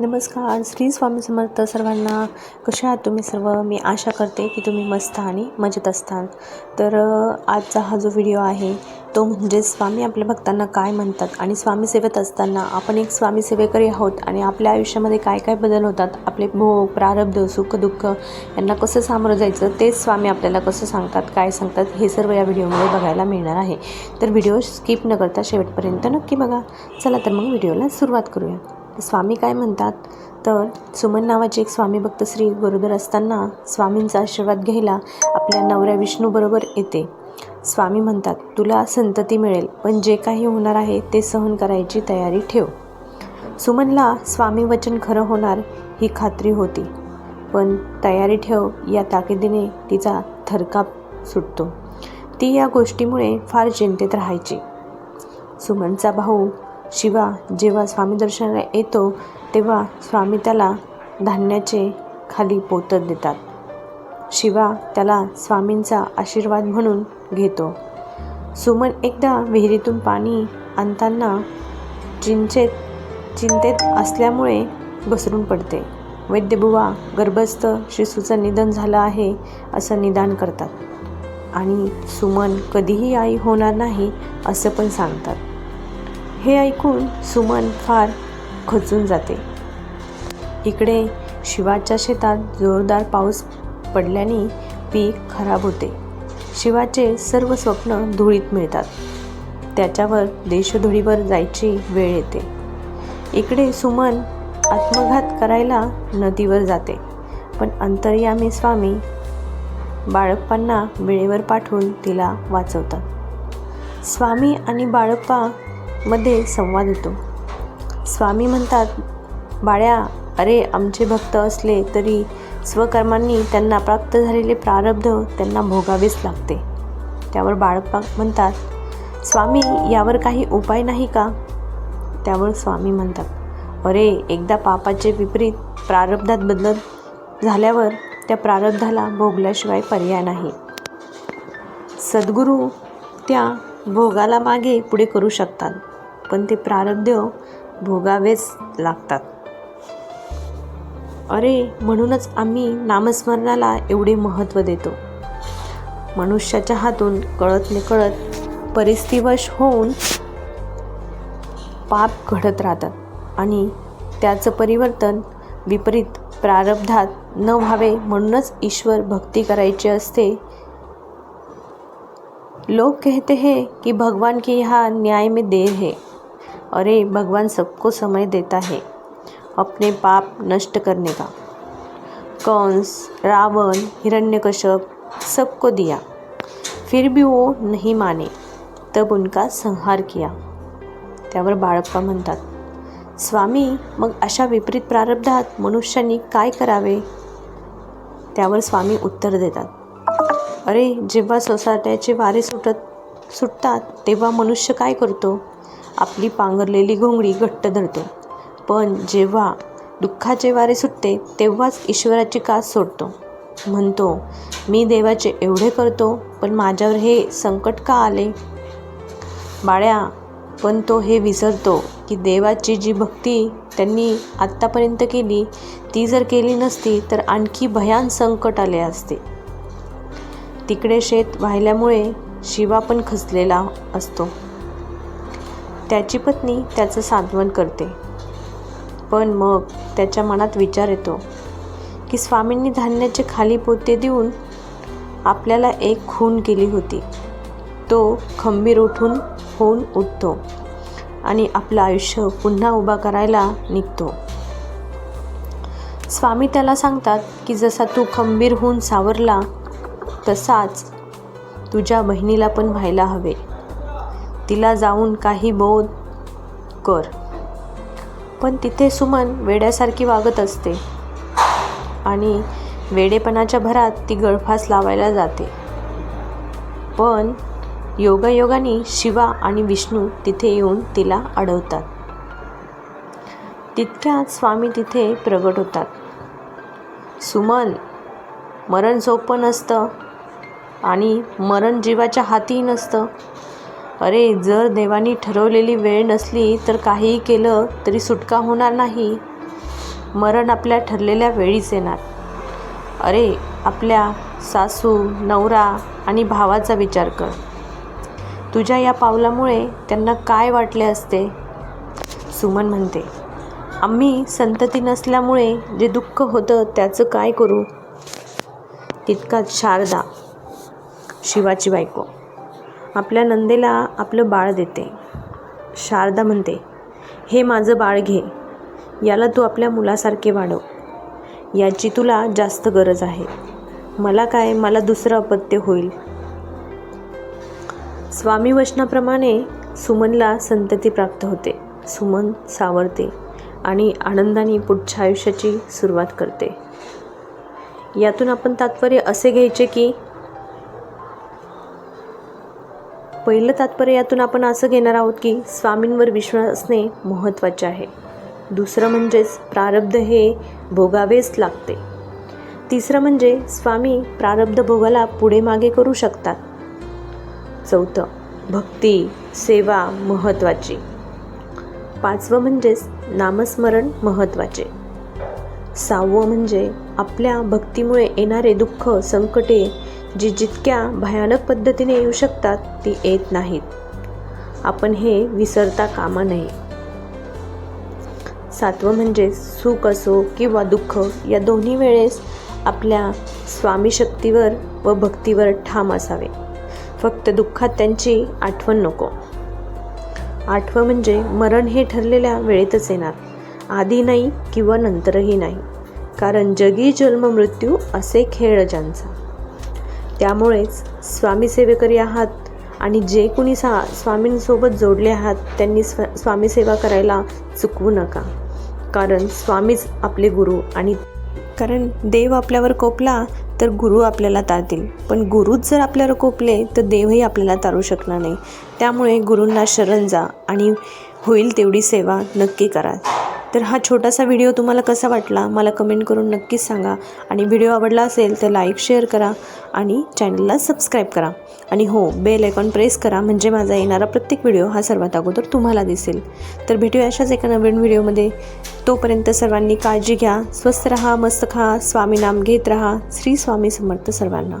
नमस्कार श्री स्वामी समर्थ सर्वांना. कसे आहात तुम्ही सर्व? मी आशा करते की तुम्ही मस्त आणि मजेत असताल. तर आजचा हा जो व्हिडिओ आहे तो म्हणजे स्वामी आपल्या भक्तांना काय म्हणतात आणि स्वामी सेवेत असताना आपण एक स्वामी सेवेकरी आहोत आणि आपल्या आयुष्यामध्ये काय काय बदल होतात आपले भोग प्रारब्ध सुख दुःख यांना कसं सामोरं जायचं तेच स्वामी आपल्याला कसं सांगतात काय सांगतात हे सर्व या व्हिडिओमध्ये बघायला मिळणार आहे. तर व्हिडिओ स्किप न करता शेवटपर्यंत नक्की बघा. चला तर मग व्हिडिओला सुरुवात करूया. स्वामी काय म्हणतात? तर सुमन नावाचे एक स्वामी भक्त श्री गरोदर असताना स्वामींचा आशीर्वाद घ्यायला आपल्या नवऱ्या विष्णूबरोबर येते. स्वामी म्हणतात तुला संतती मिळेल पण जे काही होणार आहे ते सहन करायची तयारी ठेव. सुमनला स्वामी वचन खरं होणार ही खात्री होती पण तयारी ठेव या ताकिदीने तिचा थरकाप सुटतो. ती या गोष्टीमुळे फार चिंतेत राहायची. सुमनचा भाऊ शिवा जेव्हा स्वामी दर्शनाला येतो तेव्हा स्वामी त्याला धान्याचे खाली पोतत देतात. शिवा त्याला स्वामींचा आशीर्वाद म्हणून घेतो. सुमन एकदा विहिरीतून पाणी आणताना चिंचेत चिंतेत असल्यामुळे घसरून पडते. वैद्यबुवा गर्भस्थ शिशूचं निधन झालं आहे असं निदान करतात. आणि सुमन कधीही आई होणार नाही असं पण सांगतात. हे ऐकून सुमन फार खचून जाते. इकडे शिवाच्या शेतात जोरदार पाऊस पडल्याने पीक खराब होते. शिवाचे सर्व स्वप्न धुळीत मिळतात. त्याच्यावर देशधुळीवर जायची वेळ येते. इकडे सुमन आत्मघात करायला नदीवर जाते. पण अंतर्यामी स्वामी बाळप्पांना वेळेवर पाठवून तिला वाचवतात. स्वामी आणि बाळप्पा मध्ये संवाद होतो स्वामी म्हणतात बाळ्या अरे आमचे भक्त असले तरी स्वकर्मांनी त्यांना प्राप्त झालेले प्रारब्ध त्यांना भोगावेच लागते. त्यावर बाळप्पा म्हणतात स्वामी यावर काही उपाय नाही का? त्यावर स्वामी म्हणतात अरे एकदा पापाचे विपरीत प्रारब्धात बदल झाल्यावर त्या प्रारब्धाला भोगल्याशिवाय पर्याय नाही. सद्गुरू त्या भोगाला मागे पुढे करू शकतात. पण ते प्रारब्ध भोगावेच लागतात. अरे म्हणूनच आम्ही नामस्मरणाला एवढे महत्त्व देतो. मनुष्याच्या हातून कळत निकळत परिस्थितीवश होऊन पाप घडत राहतात आणि त्याचं परिवर्तन विपरीत प्रारब्धात न व्हावे म्हणूनच ईश्वर भक्ती करायची असते. लोग कहते हैं कि भगवान की यहाँ न्याय में देर है. अरे भगवान सबको समय देता है अपने पाप नष्ट करने का। कंस रावण हिरण्यकश्यप सबको दिया। फिर भी वो नहीं माने तब उनका संहार किया। त्यावर बाळप्पा म्हणतात स्वामी मग अशा विपरीत प्रारब्धात मनुष्यांनी काय करावे? त्यावर स्वामी उत्तर देतात अरे जेव्हा सोसाट्याचे वारे सुटत सुटतात तेव्हा मनुष्य काय करतो? आपली पांघरलेली घोंगडी घट्ट धरतो. पण जेव्हा दुःखाचे वारे सुटते तेव्हाच ईश्वराची कास सोडतो. म्हणतो मी देवाचे एवढे करतो पण माझ्यावर हे संकट का आले? बाळ्या पण तो हे विसरतो की देवाची जी भक्ती त्यांनी आत्तापर्यंत केली ती जर केली नसती तर आणखी भयान संकट आले असते. तिकडे शेत वाहिल्यामुळे शिवा पण खचलेला असतो. त्याची पत्नी त्याचं सांत्वन करते. पण मग त्याच्या मनात विचार येतो की स्वामींनी धान्याचे खाली पोते देऊन आपल्याला एक खून केली होती. तो खंबीर उठून होऊन उठतो आणि आपलं आयुष्य पुन्हा उभा करायला निघतो. स्वामी त्याला सांगतात की जसा तू खंबीर होऊन सावरला तसाच तुझ्या बहिणीला पण व्हायला हवे. तिला जाऊन काही बोध कर. पण तिथे सुमन वेड्यासारखी वागत असते. आणि वेडेपणाच्या भरात ती गळफास लावायला जाते. पण योगायोगाने शिवा आणि विष्णू तिथे येऊन तिला अडवतात. तितक्यात स्वामी तिथे प्रगट होतात. सुमन मरण सोपं नसतं आणि मरण जीवाच्या हाती नसतं. अरे जर देवानी ठरवलेली वेळ नसली तर काहीही केलं तरी सुटका होणार नाही. मरण आपल्या ठरलेल्या वेळीच येणार. अरे आपल्या सासू नवरा आणि भावाचा विचार कर. तुझ्या या पावलामुळे त्यांना काय वाटले असते? सुमन म्हणते आम्ही संतती नसल्यामुळे जे दुःख होतं त्याचं काय करू? तितकाच शारदा शिवाची बायको. आपल्या नंदेला आपलं बाळ देते. शारदा म्हणते हे माझं बाळ घे. याला तू आपल्या मुलासारखे वाढव. याची तुला जास्त गरज आहे. मला काय मला दुसरं अपत्य होईल. स्वामी वचनाप्रमाणे सुमनला संतती प्राप्त होते. सुमन सावरते आणि आनंदाने पुढच्या आयुष्याची सुरुवात करते. यातून आपण तात्पर्य असे घ्यायचे की पहिलं तात्पर्य यातून आपण असं घेणार आहोत की स्वामींवर विश्वास असणे महत्त्वाचे आहे. दुसरं म्हणजेच प्रारब्ध हे भोगावेच लागते. तिसरं म्हणजे स्वामी प्रारब्ध भोगाला पुढे मागे करू शकतात. चौथं भक्ती सेवा महत्त्वाची. पाचवं म्हणजेच नामस्मरण महत्त्वाचे. सहावं म्हणजे आपल्या भक्तीमुळे येणारे दुःख संकटे जी जितक्या भयानक पद्धतीने येऊ शकतात ती येत नाहीत. आपण हे विसरता कामा नये. सातवं म्हणजे सुख असो किंवा दुःख या दोन्ही वेळेस आपल्या स्वामी शक्तीवर व भक्तीवर ठाम असावे. फक्त दुःखात त्यांची आठवण नको. आठवं म्हणजे मरण हे ठरलेल्या वेळेतच येणार. आधी नाही किंवा नंतरही नाही. कारण जगी जन्म मृत्यू असे खेळ ज्यांचा. त्यामुळेच स्वामी सेवेकरी आहात आणि जे कुणी सा स्वामींसोबत जोडले आहात त्यांनी स्व स्वामी सेवा करायला चुकवू नका. कारण स्वामीच आपले गुरु आणि कारण देव आपल्यावर कोपला तर गुरु आपल्याला तारतील. पण गुरुच जर आपल्यावर कोपले तर देवही आपल्याला तारू शकणार नाही. त्यामुळे गुरूंना शरण जा आणि होईल तेवढी सेवा नक्की करा. तर हा छोटासा व्हिडिओ तुम्हाला कसा वाटला मला कमेंट करून नक्कीच सांगा. आणि व्हिडिओ आवडला असेल तर लाईक शेअर करा आणि चॅनलला सबस्क्राईब करा. आणि हो बेल आयकॉन प्रेस करा म्हणजे माझा येणारा प्रत्येक व्हिडिओ हा सर्वात अगोदर तुम्हाला दिसेल. तर भेटूया अशाच एका नवीन व्हिडिओमध्ये. तोपर्यंत सर्वांनी काळजी घ्या स्वस्त रहा मस्त खा स्वामी नाम घेत रहा श्री स्वामी समर्थ सर्वांना.